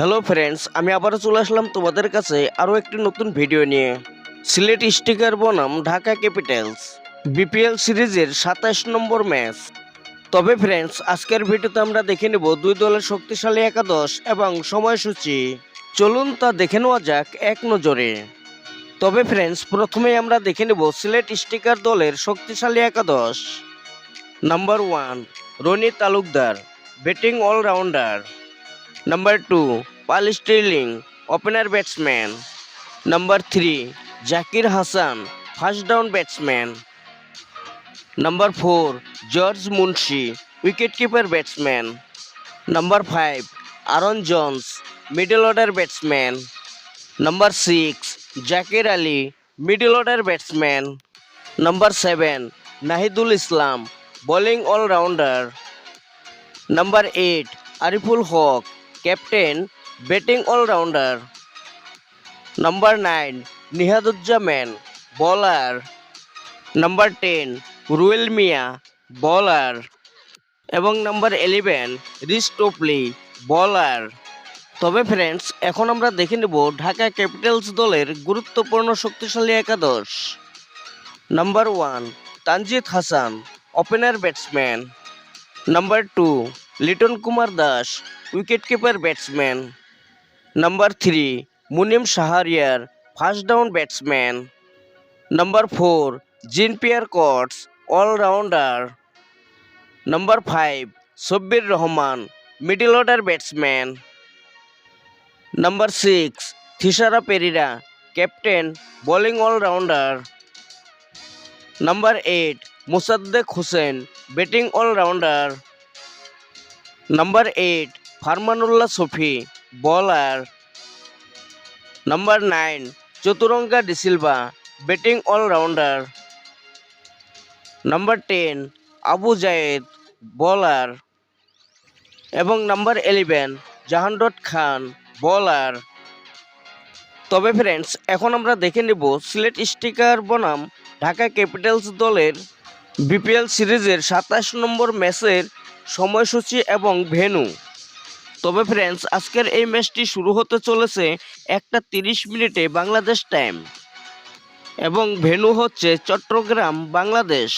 Hello friends আমি আবারও চলে আসলাম তোমাদের কাছে আরও একটি নতুন ভিডিও নিয়ে। সিলেট স্টিকার বনাম, ঢাকা ক্যাপিটালস। বিপিএল সিরিজের সাতাশ নম্বর ম্যাচ। তবে ফ্রেন্ডস আজকের ভিডিওতে আমরা দেখে নেব দুই দলের শক্তিশালী একাদশ এবং সময়সূচি। চলুন তা দেখে নেওয়া যাক এক নজরে। তবে ফ্রেন্ডস প্রথমেই আমরা দেখে নেব সিলেট স্টিকার দলের শক্তিশালী একাদশ। Number one Rony Talukdar batting allrounder number two Paul Stirling opener batsman number three Zakir Hasan first down batsman number four George Munsey wicket keeper batsman number five Aaron Jones middle order batsman number six Zakir Ali middle order batsman number seven Nahidul Islam bowling allrounder number eight Ariful Haque captain batting allrounder number nine Nihaduzzaman bowler number ten রুয়েল মিয়া বলার এবং number eleven রিস টোপলি বলার তবে friends এখন আমরা দেখে নেব Dhaka Capitals দলের গুরুত্বপূর্ণ শক্তিশালী একাদশ. Number one Tanzid Hasan opener batsman number two Liton Kumar Das wicket keeper batsman number three Munim Shahriar first down batsman number four Jean Pierre Kotze allrounder number five Sabbir Rahman middle order batsman number six Thisara Perera captain bowling allrounder number eight Mosaddek Hossain batting allrounder number eight Farmanullah Safi bowler number nine Chaturanga de Silva batting allrounder number ten Abu Jayed bowler এবং number eleven জাহানডট খান বলার তবে friends এখন আমরা দেখে নেব Sylhet sticker বনাম Dhaka Capitals দলের BPL সিরিজের সাতাশ নম্বর ম্যাচের সময়সূচি এবং ভেনু তবে ফ্রেন্ডস আজকের এই ম্যাচটি শুরু হতে চলেছে একটা তিরিশ মিনিটে বাংলাদেশ টাইম এবং ভেনু হচ্ছে চট্টগ্রাম, বাংলাদেশ।